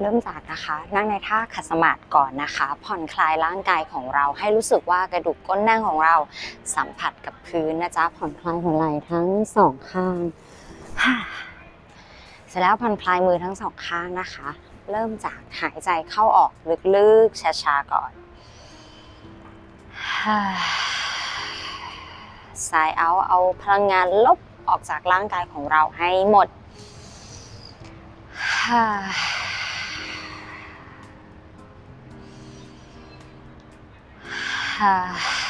เริ่มจากนะคะนั่งในท่าขัดสมาธิก่อนนะคะ ผ่อนคลายร่างกายของเราให้รู้สึกว่ากระดูกก้นนั่งของเราสัมผัสกับพื้นนะจ๊ะผ่อนคลายหัวไหล่ทั้งสองข้างเสร็จแล้วผ่อนคลายมือทั้งสองข้างนะคะ เริ่มจากหายใจเข้าออกลึกๆช้าๆก่อนสายเอาเอาพลังงานลบออกจากร่างกายของเราให้หมด ฮ่าฮ่า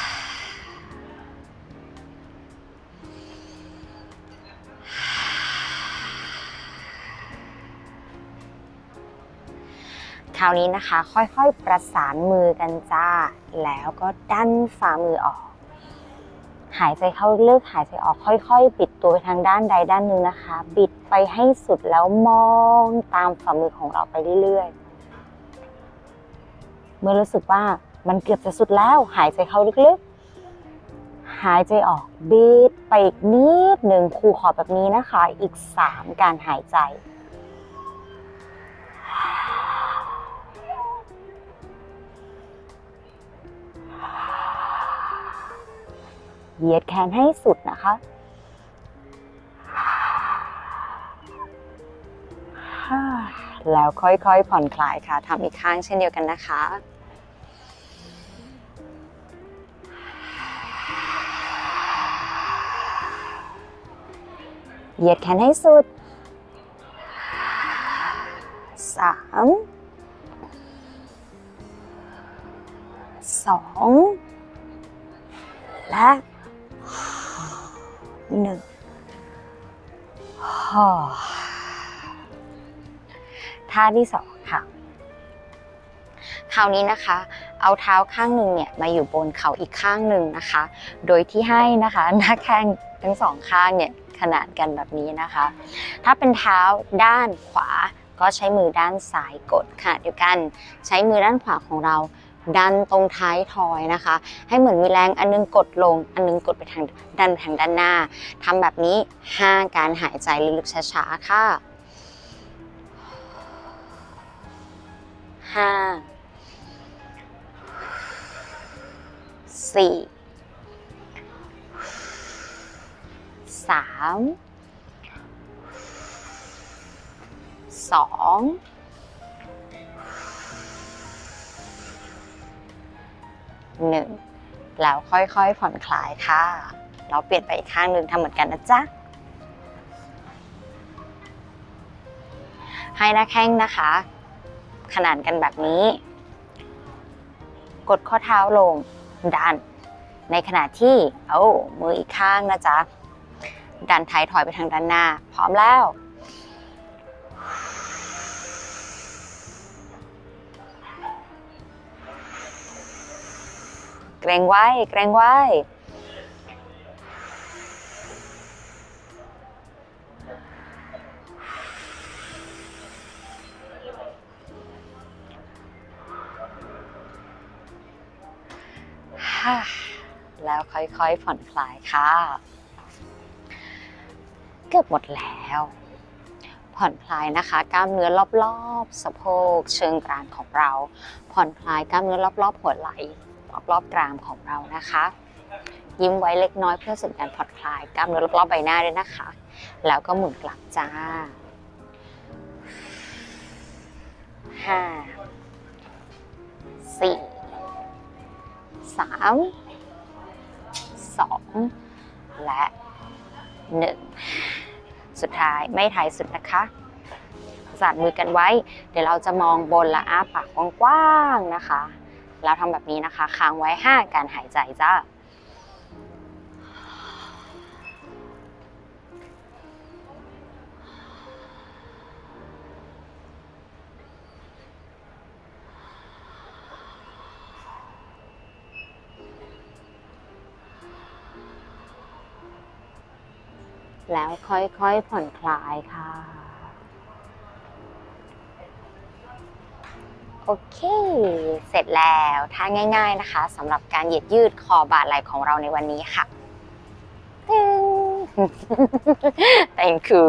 คราวนี้นะคะ ค่อยๆประสานมือกันจ้า แล้วก็ดันฝ่ามือออก หายใจเข้าลึกหายใจออกค่อยๆ ปิดตัวไปทางด้านใดด้านหนึ่งนะคะ บิดไปให้สุดแล้วมองตามฝ่ามือของเราไปเรื่อยๆ เมื่อรู้สึกว่า มันเกือบจะสุดแล้ว หายใจเข้าลึกๆ หายใจออกบิดไปอีกนิดหนึ่งครูขอแบบนี้นะคะ อีก 3 การหายใจ เหยียดแขนให้สุดนะคะแล้วค่อยๆ ผ่อนคลายค่ะทำอีกข้างเช่นเดียวกันนะคะ เหยียดแขนให้สุดสามสองและหนึ่งฮ่าท่าที่สองค่ะ คราวนี้นะคะ เอาเท้าข้างหนึ่งเนี่ยมาอยู่บนเข่าอีกข้างหนึ่งนะคะ โดยที่ให้นะคะ หน้าแข้งทั้งสองข้างเนี่ย ขนานกันแบบนี้นะคะ ถ้าเป็นเท้าด้านขวาก็ใช้มือด้านซ้ายกดค่ะเดียวกันใช้มือด้านขวาของเราดันตรงท้ายทอยนะคะ ให้เหมือนมีแรงอันนึงกดลง อันนึงกดไปทางดันไปทางด้านหน้าทำแบบนี้5การหายใจลึกๆช้าๆค่ะห้าสี่ สามสองหนึ่งแล้วค่อยๆผ่อนคลายค่ะ เราเปลี่ยนไปอีกข้างหนึ่งทำเหมือนกันนะจ๊ะ ให้หน้าแข้งนะคะ ขนานกันแบบนี้ กดข้อเท้าลงดัน ในขณะที่ เอามืออีกข้างนะจ๊ะ ดันท้ายถอยไปทางด้านหน้า พร้อมแล้ว เกรงไว้ เกรงไว้ฮ่าแล้วค่อยๆผ่อนคลายค่ะ เกือบหมดแล้ว ผ่อนคลายนะคะ กล้ามเนื้อรอบๆ สะโพกเชิงกรานของเรา ผ่อนคลายกล้ามเนื้อรอบๆ หัวไหล่รอบๆกรามของเรานะคะ ยิ้มไว้เล็กน้อยเพื่อเสริมการผ่อนคลายกล้ามเนื้อรอบๆใบหน้าด้วยนะคะ แล้วก็หมุนกลับจ้าห้าสี่สามสองและหนึ่ง สุดท้ายไม่ท้ายสุดนะคะสาดมือกันไว้ เดี๋ยวเราจะมองบนและอ้าปากกว้างๆนะคะ แล้วทำแบบนี้นะคะ ค้างไว้ 5 การหายใจจ้า แล้วค่อยๆผ่อนคลายค่ะ โอเค เสร็จแล้วท่าง่าย ๆนะคะสำหรับการเหยียดยืดคอบาดไหล่ของเราในวันนี้ค่ะตึง thank you